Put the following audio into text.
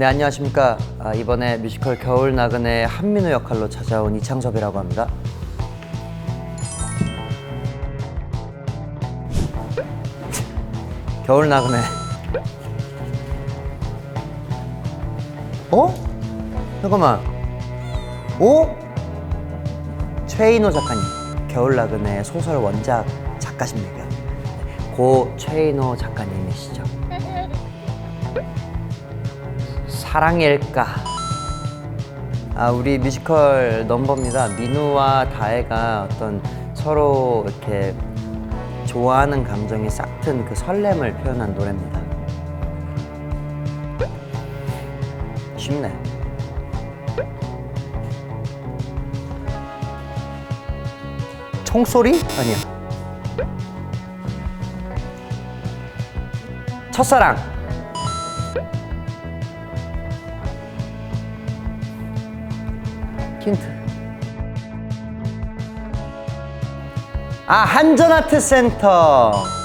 네 안녕하십니까 아, 이번에 뮤지컬 겨울 나그네 한민우 역할로 찾아온 이창섭이라고 합니다 겨울 나그네 어? 잠깐만 오? 최인호 작가님 겨울 나그네 소설 원작 작가십니까? 고 최인호 작가님이시죠 사랑일까? 아, 우리 뮤지컬 넘버입니다. 민우와 다혜가 어떤 서로 이렇게 좋아하는 감정이 싹 튼 그 설렘을 표현한 노래입니다. 쉽네. 총소리? 아니야. 첫사랑. 힌트. 아, 한전아트 센터.